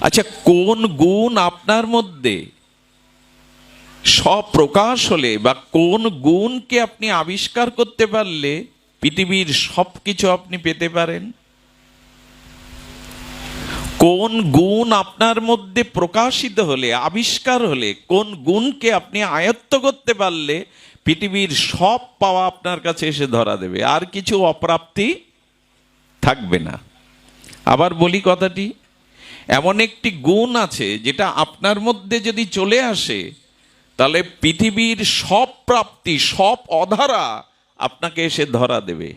আচ্ছা কোন গুণ আপনার মধ্যে স্বপ্রকাশ হলে বা কোন গুণকে আপনি আবিষ্কার করতে পারলে পৃথিবীর সব কিছু আপনি পেতে পারেন? কোন গুণ আপনার মধ্যে প্রকাশিত হলে, আবিষ্কার হলে, কোন গুণকে আপনি আয়ত্ত করতে পারলে পৃথিবীর সব পাওয়া আপনার কাছে এসে ধরা দেবে? আর কিছু অপ্রাপ্তি থাকবে না। আবার বলি কথাটি। এমন একটি গুণ আছে যেটা আপনার মধ্যে যদি চলে আসে, তাহলে পৃথিবীর সব প্রাপ্তি, সব অধারা আপনাকে এসে ধরা দেবে।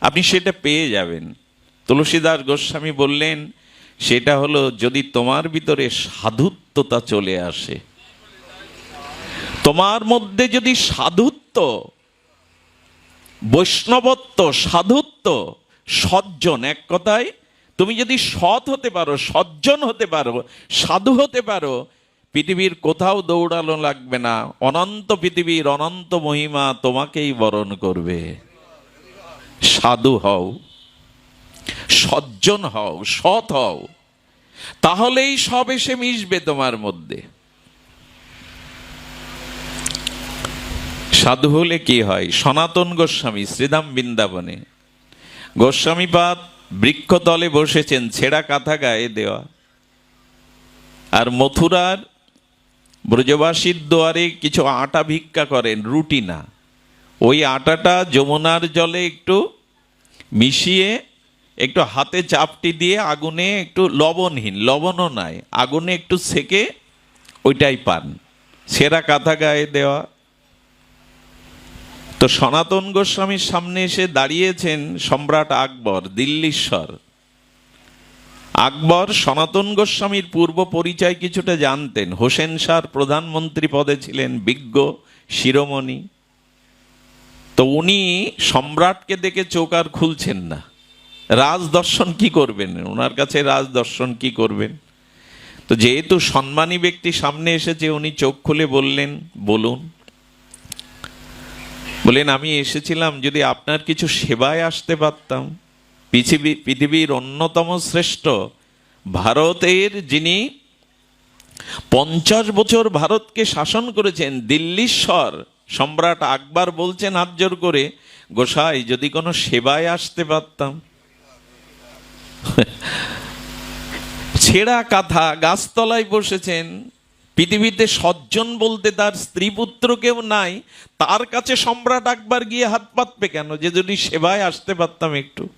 আপনি সেটা পেয়ে যাবেন। তুলসীদাস গোস্বামী বললেন, সেটা হলো যদি তোমার ভিতরে সাধুত্বতা চলে আসে। তোমার মধ্যে যদি সাধুত্ব, বৈষ্ণবত্ব, সাধুত্ব, সজ্জন, এক কথায় তুমি যদি সৎ হতে পারো, সজ্জন হতে পারো, সাধু হতে পারো, পৃথিবীর কোথাও দৌড়ানো লাগবে না। অনন্ত পৃথিবীর অনন্ত মহিমা তোমাকেই বরণ করবে। সাধু হও, সজ্জন হও, সৎ হও, তাহলেই সব এসে মিশবে তোমার মধ্যে। সাধু হলে কি হয়? সনাতন গোস্বামী শ্রীধাম বৃন্দাবনে গোস্বামীপাদ বৃক্ষতলে বসেছেন, ছেঁড়া কাঁথা গায়ে দেওয়া। আর মথুরার ব্রজবাসীর দুয়ারে কিছু আটা ভিক্ষা করেন, রুটি না। ওই আটাটা যমুনার জলে একটু মিশিয়ে, একটু হাতে চাপটি দিয়ে আগুনে একটু লবণহীন, লবণও নাই, আগুনে একটু সেকে ওইটাই পান। সেরা কাঁথা গায়ে দেওয়া তো সনাতন গোস্বামীর সামনে এসে দাঁড়িয়েছেন সম্রাট আকবর, দিল্লীশ্বর। আকবর সনাতন গোস্বামীর পূর্ব পরিচয় কিছুটা জানতেন। হোসেন শাহর প্রধানমন্ত্রী পদে ছিলেন বিজ্ঞ শিরোমণি। তো উনি সম্রাটকে দেখে চোখ আর খুলছেন না। রাজ দর্শন কি করবেন? ওনার কাছে রাজ দর্শন কি করবেন? তো যেহেতু সম্মানী ব্যক্তি সামনে এসেছে, উনি চোখ খুলে বললেন, বলুন। বলেন, আমি এসেছিলাম যদি আপনার কিছু সেবায় আসতে পারতাম। পৃথিবী, পৃথিবীর অন্যতম শ্রেষ্ঠ ভারতের যিনি পঞ্চাশ বছর ভারতকে শাসন করেছেন দিল্লীশ্বর সম্রাট আকবর বলছেন হাত জোর করে, গোসাই, যদি কোনো সেবায় আসতে পারতাম। ছেঁড়া কাঁথা গাছতলায় বসেছেন পৃথিবীতে সজ্জন বলতে তার স্ত্রী পুত্র কেউ নাই, তার কাছে সম্রাট আকবর গিয়ে হাত পাতবে কেন? যে যদি সেবায় আসতে পারতাম একটু।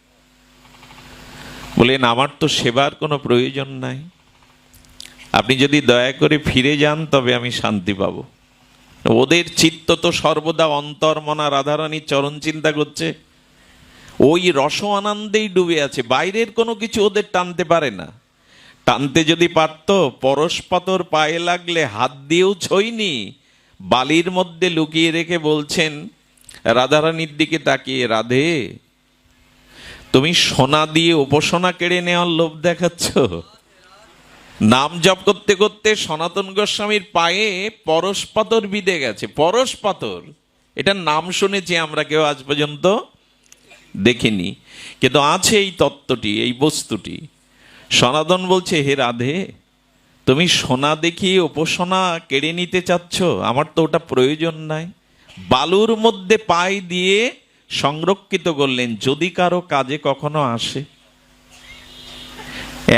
বলেন, আমার তো সেবার কোনো প্রয়োজন নাই। আপনি যদি দয়া করে ফিরে যান, তবে আমি শান্তি পাব। ওদের চিত্ত তো সর্বদা অন্তর্মনা রাধারানীর চরণ চিন্তা করছে। ওই রস আনন্দেই ডুবে আছে। বাইরের কোনো কিছু ওদের টানতে পারে না। টানতে যদি পারত পরশপাতর পায়ে লাগলে হাত দিয়েও ছইনি। বালির মধ্যে লুকিয়ে রেখে বলছেন, রাধারানীর দিকে তাকিয়ে রাধে, তুমি সোনা দিয়ে উপাসনা কেড়ে নেওয়ার লোভ দেখাচ্ছ? নাম জপ করতে করতে সনাতন গোস্বামীর পায়ে পরশ পাথর বিঁধে গেছে। পরশ পাথর, এটার নাম শুনেছি আমরা কেউ আজ পর্যন্ত দেখিনি। কিন্তু আছে এই তত্ত্বটি, এই বস্তুটি। সনাতন বলছে, হে রাধে, তুমি সোনা দেখিয়ে উপাসনা কেড়ে নিতে চাচ্ছ? আমার তো ওটা প্রয়োজন নাই। বালুর মধ্যে পাই দিয়ে সংরক্ষিত করলেন, যদি কারও কাজে কখনো আসে।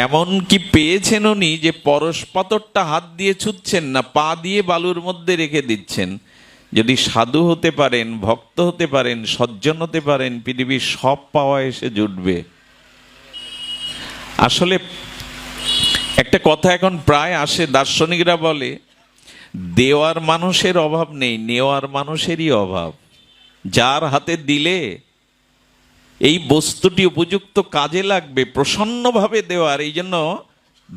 এমন কি পেয়েছেন উনি যে পরশপাতরটা হাত দিয়ে ছুটছেন না, পা দিয়ে বালুর মধ্যে রেখে দিচ্ছেন? যদি সাধু হতে পারেন, ভক্ত হতে পারেন, সজ্জন হতে পারেন, পৃথিবীর সব পাওয়া এসে জুটবে। আসলে একটা কথা এখন প্রায় আসে, দার্শনিকরা বলে, দেওয়ার মানুষের অভাব নেই, নেওয়ার মানুষেরই অভাব। যার হাতে দিলে এই বস্তুটি উপযুক্ত কাজে লাগবে, প্রসন্নভাবে দেওয়ার, এই জন্য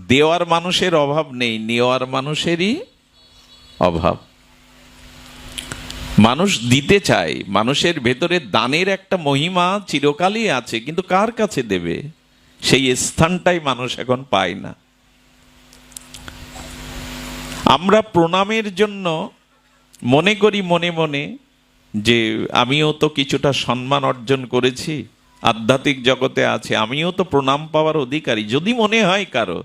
দেওয়ার মানুষের অভাব নেই, নেওয়ার মানুষেরই অভাব। মানুষ দিতে চায়, মানুষের ভেতরে দানের একটা মহিমা চিরকালই আছে, কিন্তু কার কাছে দেবে? সেই স্থানটাই মানুষ এখন পায় না। আমরা প্রণামের জন্য মনে করি মনে মনে যে আমিও তো কিছুটা সম্মান অর্জন করেছি, আধ্যাত্মিক জগতে আছে, আমিও তো প্রণাম পাওয়ার অধিকারী। যদি মনে হয় কারও,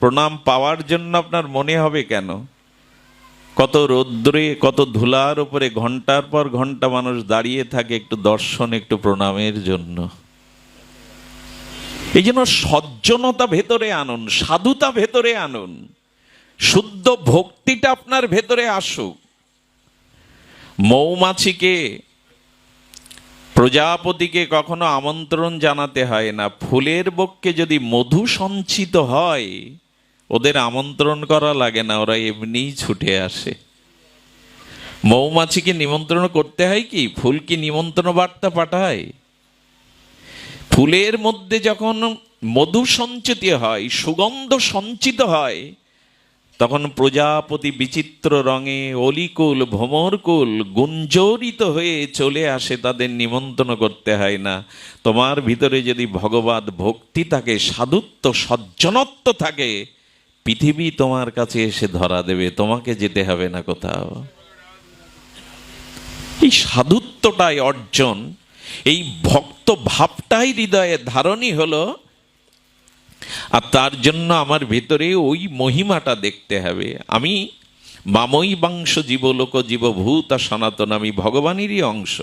প্রণাম পাওয়ার জন্য আপনার মনে হবে কেন? কত রৌদ্রে, কত ধুলার উপরে ঘণ্টার পর ঘণ্টা মানুষ দাঁড়িয়ে থাকে একটু দর্শন, একটু প্রণামের জন্য। এই জন্য সজ্জনতা ভেতরে আনুন, সাধুতা ভেতরে আনুন, শুদ্ধ ভক্তিটা আপনার ভেতরে আসুক। মৌমাছিকে, প্রজাপতিকে কখনো আমন্ত্রণ জানাতে হয় না। ফুলের বক্ষে যদি মধু সঞ্চিত হয়, ওদের আমন্ত্রণ করা লাগে না, ওরা এমনিই ছুটে আসে। মৌমাছিকে নিমন্ত্রণ করতে হয় কি? ফুল কি নিমন্ত্রণ বার্তা পাঠায়? ফুলের মধ্যে যখন মধু সঞ্চিত হয়, সুগন্ধ সঞ্চিত হয়, তখন প্রজাপতি বিচিত্র রঙে অলিকুল, ভ্রমরকুল গুঞ্জরিত হয়ে চলে আসে তাদের নিমন্ত্রণ করতে হয় না। তোমার ভিতরে যদি ভগবত ভক্তি থাকে, সাধুত্ব, সজ্জনত্ব থাকে, পৃথিবী তোমার কাছে এসে ধরা দেবে, তোমাকে যেতে হবে না কোথাও। এই সাধুত্বটাই অর্জন এই ভক্ত ভাবটাই হৃদয়ে ধারণই হলো, আর তার জন্য আমার ভেতরে ওই মহিমাটা দেখতে হবে। আমি মামই বাংশ জীবলোক জীবভূত আর সনাতন, আমি ভগবানেরই অংশ।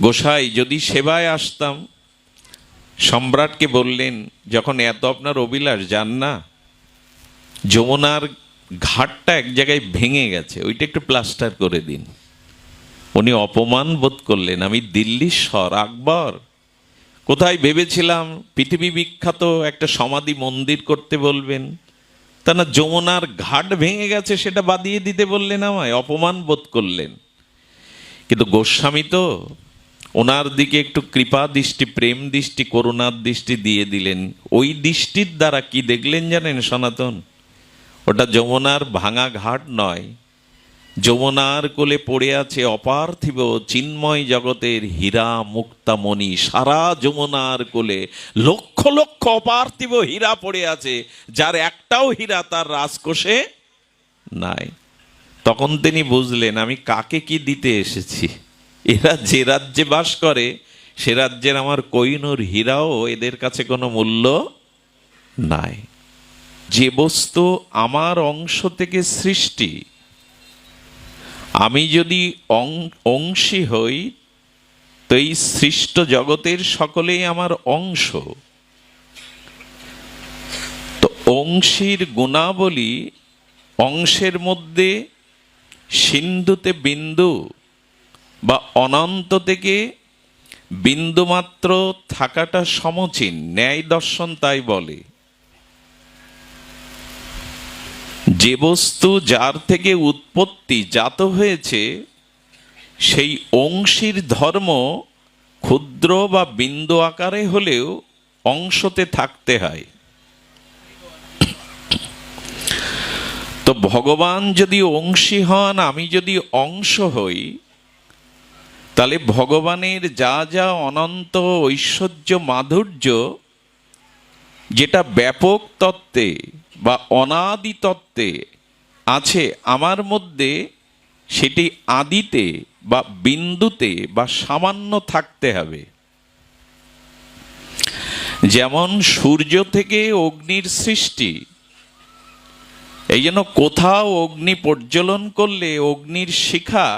গোসাই, যদি সেবায় আসতাম, সম্রাটকে বললেন, যখন এত আপনার অবিলাস যান না। যমুনার ঘাটটা এক জায়গায় ভেঙে গেছে, ওইটা একটু প্লাস্টার করে দিন। উনি অপমান বোধ করলেন। আমি দিল্লির স্বর আকবর। কোথায় ভেবেছিলাম পৃথিবী বিখ্যাত একটা সমাধি মন্দির করতে বলবেন। তা না, যমুনার ঘাট ভেঙে গেছে, সেটা বাদিয়ে দিতে বললেন আমায়, অপমান বোধ করলেন। কিন্তু গোস্বামী তো ওনার দিকে একটু কৃপা দৃষ্টি, প্রেম দৃষ্টি, করুণার দৃষ্টি দিয়ে দিলেন। ওই দৃষ্টির দ্বারা কি দেখলেন জানেন সনাতন? ওটা যমুনার ভাঙা ঘাট নয় যমুনার কোলে পড়ে আছে অপার্থিব চিন্ময় জগতের হীরা মুক্তামণি। সারা যমুনার কোলে লক্ষ লক্ষ অপার্থিব হীরা পড়ে আছে, যার একটাও হীরা তার রাজকোষে নাই। তখন তিনি বুঝলেন, আমি কাকে কি দিতে এসেছি? এরা যে রাজ্যে বাস করে, সে রাজ্যের আমার কৈনুর হীরাও এদের কাছে কোনো মূল্য নাই। যে বস্তু আমার অংশ থেকে সৃষ্টি আমি যদি অংশী হই, তো এই সৃষ্ট জগতের সকলেই আমার অংশ। তো অংশীর গুণাবলী অংশের মধ্যে সিন্ধুতে বিন্দু বা অনন্ত থেকে বিন্দুমাত্র থাকাটা সমচীন, ন্যায় দর্শন তাই বলে। যে বস্তু যার থেকে উৎপত্তি জাত হয়েছে, সেই অংশীর ধর্ম ক্ষুদ্র বা বিন্দু আকারে হলেও অংশতে থাকতে হয়। তো ভগবান যদি অংশী হন, আমি যদি অংশ হই, তাহলে ভগবানের যা যা অনন্ত ঐশ্বর্য মাধুর্য যেটা ব্যাপক তত্ত্বে বা অনাদি তত্ত্বে আছে আমার মধ্যে, সেটি আদিতে বা বিন্দুতে বা সামান্য থাকতে হবে। যেমন সূর্য থেকে অগ্নির সৃষ্টি, এই জন্য কোথাও অগ্নি প্রজ্বলন করলে অগ্নির শিখা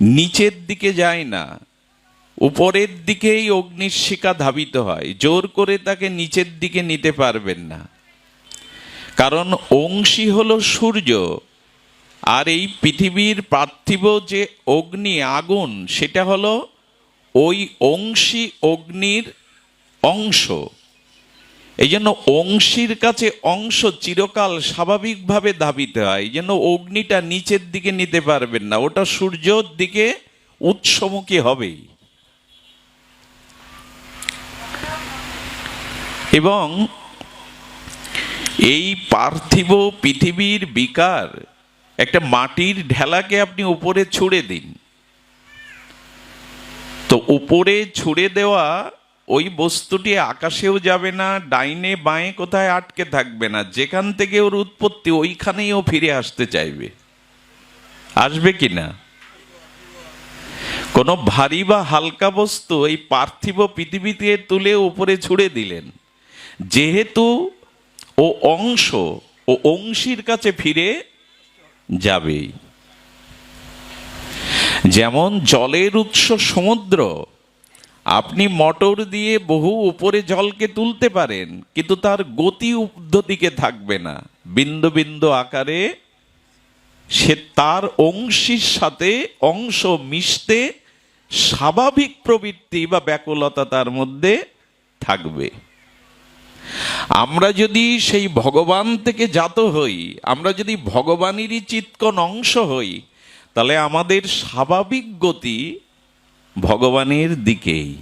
নিচের দিকে যায় না। উপরের দিকেই অগ্নির শিখা ধাবিত হয়। জোর করে তাকে নিচের দিকে নিতে পারবেন না। কারণ অংশী হল সূর্য। আর এই পৃথিবীর পার্থিব যে অগ্নি, আগুন, সেটা হলো ওই অংশী অগ্নির অংশ। এই জন্য অংশীর কাছে অংশ চিরকাল স্বাভাবিকভাবে ধাবিত হয়। এই জন্য অগ্নিটা নিচের দিকে নিতে পারবেন না। ওটা সূর্যর দিকে উৎসমুখী হবেই। এবং এই পার্থিব পৃথিবীর বিকার একটা মাটির ঢেলাকে আপনি উপরে ছুড়ে দিন। তো উপরে ছুড়ে দেওয়া ওই বস্তুটি আকাশেও যাবে না, ডাইনে বাঁয়ে কোথায় আটকে থাকবে না, যেখান থেকে ওর উৎপত্তি ওইখানেই ও ফিরে আসতে চাইবে। আসবে কি না? কোনো ভারী বা হালকা বস্তু এই পার্থিব পৃথিবীতে তুলে উপরে ছুড়ে দিলেন। যেহেতু ও অংশ, ও অংশীর কাছে ফিরে যাবেই যেমন জলের উৎস সমুদ্র, আপনি মোটর দিয়ে বহু উপরে জলকে তুলতে পারেন, কিন্তু তার গতি উদ্ধ দিকে থাকবে না। বিন্দু বিন্দু আকারে সে তার অংশীর সাথে অংশ মিশতে স্বাভাবিক প্রবৃত্তি বা ব্যাকুলতা তার মধ্যে থাকবে। আমরা যদি সেই ভগবান থেকে জাত হই, আমরা যদি ভগবানেরই চিৎকন অংশ হই, তাহলে আমাদের স্বাভাবিক গতি ভগবানের দিকেই।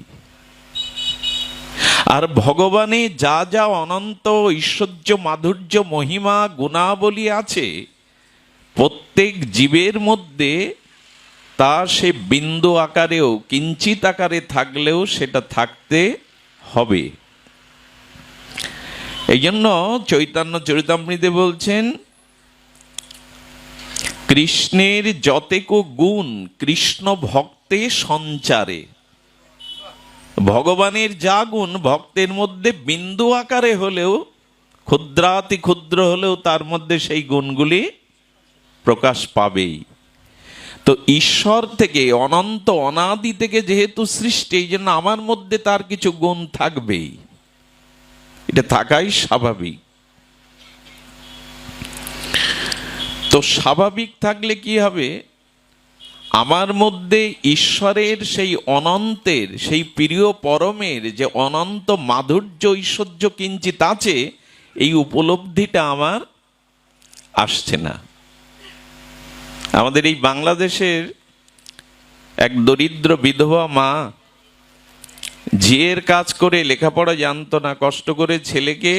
আর ভগবানে যা যা অনন্ত ঐশ্বর্য মাধুর্য মহিমা গুণাবলী আছে, প্রত্যেক জীবের মধ্যে তা সে বিন্দু আকারেও, কিঞ্চিত আকারে থাকলেও সেটা থাকতে হবে। এই জন্য চৈতন্য চরিতামৃতে বলছেন, কৃষ্ণের যতেক গুণ কৃষ্ণ ভক্তে সঞ্চারে। ভগবানের যা গুণ ভক্তের মধ্যে বিন্দু আকারে হলেও, ক্ষুদ্রাতি ক্ষুদ্র হলেও তার মধ্যে সেই গুণগুলি প্রকাশ পাবেই। তো ঈশ্বর থেকে, অনন্ত অনাদি থেকে যেহেতু সৃষ্টি এই জন্য আমার মধ্যে তার কিছু গুণ থাকবেই। এটা থাকাই স্বাভাবিক। তো স্বাভাবিক থাকলে কি হবে? আমার মধ্যে ঈশ্বরের সেই অনন্তের, সেই প্রিয় পরমের যে অনন্ত মাধুর্য, ঐশ্বর্য কিঞ্চিত আছে, এই উপলব্ধিটা আমার আসছে না। আমাদের এই বাংলাদেশের এক দরিদ্র বিধবা মা ঝিয়ের কাজ করে লেখাপড়া জানতো না, কষ্ট করে ছেলেকে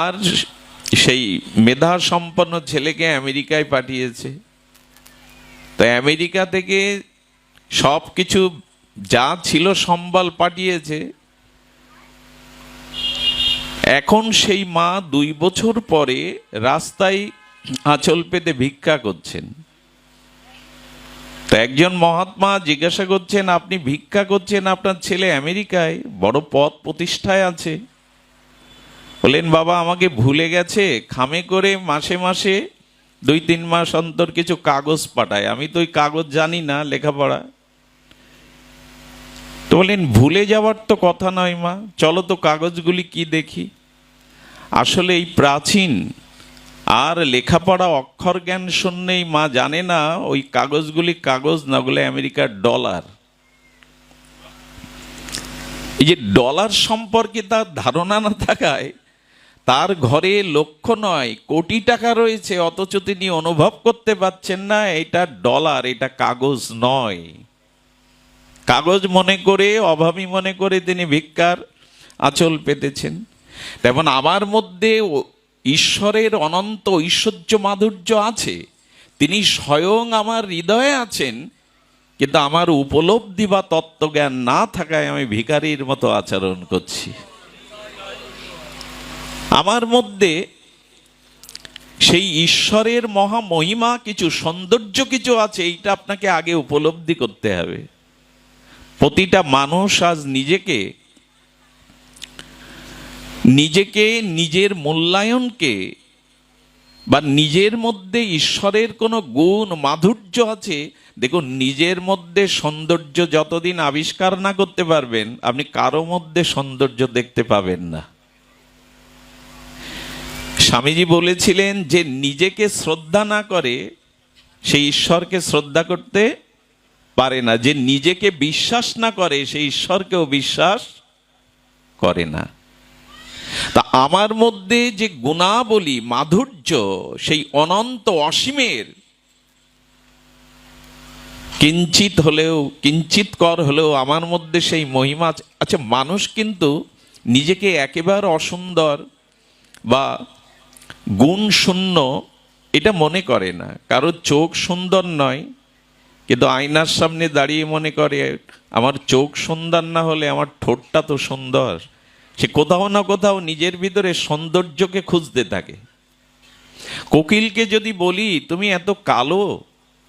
আর সেই মেধা সম্পন্ন ছেলেকে আমেরিকায় পাঠিয়েছে। তো আমেরিকা থেকে সব কিছু যা ছিল সম্বল পাঠিয়েছে। এখন সেই মা দুই বছর পরে রাস্তায় আঁচল পেতে ভিক্ষা করছেন। তো একজন মহাত্মা জিজ্ঞাসা করছেন, আপনি ভিক্ষা করছেন আপনার ছেলে আমেরিকায়? বড় পদ প্রতিষ্ঠায় আছে। বললেন, বাবা, আমাকে ভুলে গেছে। খামে করে মাসে মাসে দুই তিন মাস অন্তর কিছু কাগজ পাঠায়। আমি তো ওই কাগজ জানি না লেখাপড়া। তো বললেন, ভুলে যাওয়ার তো কথা নয় মা। চলো তো কাগজগুলি কি দেখি? আসলে এই প্রাচীন আর লেখাপড়া অক্ষর জ্ঞান শূন্যেই মা জানে না, ওই কাগজগুলি কাগজ, না ওগুলো আমেরিকার ডলার। এই যে ডলার সম্পর্কে তার ধারণা না থাকায়, তার ঘরে লক্ষ নয়, কোটি টাকা রয়েছে, অথচ তিনি অনুভব করতে পারছেন না, এটা ডলার, এটা কাগজ নয়। কাগজ মনে করে, অভাবী মনে করে তিনি ভিক্ষার আঁচল পেতেছেন। তেমন আমার মধ্যে ঈশ্বরের অনন্ত ঐশ্বর্য মাধুর্য আছে। তিনি স্বয়ং আমার হৃদয়ে আছেন, কিন্তু আমার উপলব্ধি বা তত্ত্বজ্ঞান না থাকায় আমি ভিখারির মতো আচরণ করছি। আমার মধ্যে সেই ঈশ্বরের মহা মহিমা কিছু সৌন্দর্য কিছু আছে, এইটা আপনাকে আগে উপলব্ধি করতে হবে। প্রতিটা মানুষ আজ নিজেকে নিজেকে নিজের মূল্যায়নকে বা নিজের মধ্যে ঈশ্বরের কোনো গুণ, মাধুর্য আছে? দেখুন, নিজের মধ্যে সৌন্দর্য যতদিন আবিষ্কার না করতে পারবেন, আপনি কারও মধ্যে সৌন্দর্য দেখতে পাবেন না। স্বামীজি বলেছিলেন যে নিজেকে শ্রদ্ধা না করে সেই ঈশ্বরকে শ্রদ্ধা করতে পারে না। যে নিজেকে বিশ্বাস না করে সেই ঈশ্বরকেও বিশ্বাস করে না। তা আমার মধ্যে যে গুণাবলী, মাধুর্য, সেই অনন্ত অসীমের, কিঞ্চিত হলেও, কিঞ্চিত কর হলেও আমার মধ্যে সেই মহিমা। আচ্ছা মানুষ কিন্তু নিজেকে একেবারে অসুন্দর বা গুণ শূন্য এটা মনে করে না কারও চোখ সুন্দর নয়, কিন্তু আয়নার সামনে দাঁড়িয়ে মনে করে, আমার চোখ সুন্দর না হলে আমার ঠোঁটটা তো সুন্দর সে কোথাও না কোথাও নিজের ভিতরে সৌন্দর্যকে খুঁজতে থাকে। কোকিলকে যদি বলি, তুমি এত কালো?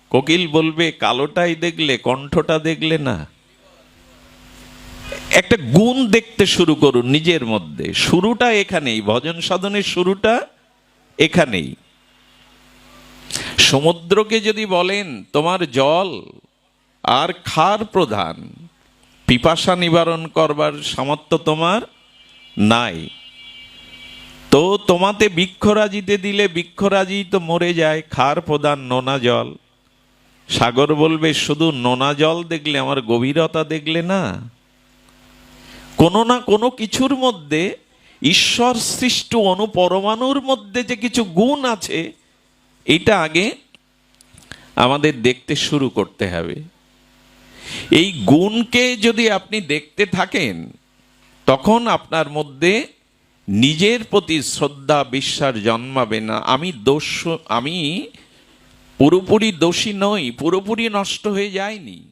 কোকিল বলবে, কালোটাই দেখলে, কণ্ঠটা দেখলে না। একটা গুণ দেখতে শুরু করুন নিজের মধ্যে। শুরুটা এখানেই, ভজন সাধনের শুরুটা এখানেই। সমুদ্রকে যদি বলেন, তোমার জল আর খার প্রধান, পিপাসা নিবারণ করবার সামর্থ্য তোমার নাই। তো তোমাতে বৃক্ষরাজিতে দিলে বৃক্ষরাজি তো মরে যায়, খার প্রদান নোনা জল। সাগর বলবে, শুধু নোনা জল দেখলে আমার গভীরতা দেখলে না। কোনো না কোনো কিছুর মধ্যে, ঈশ্বর সৃষ্ট অনুপরমাণুর মধ্যে যে কিছু গুণ আছে, এটা আগে আমাদের দেখতে শুরু করতে হবে। এই গুণকে যদি আপনি দেখতে থাকেন তখন আপনার মধ্যে নিজের প্রতি শ্রদ্ধা, বিশ্বাস জন্মাবে না। আমি দোষ, আমি পুরোপুরি দোষী নই, পুরোপুরি নষ্ট হয়ে যায়নি।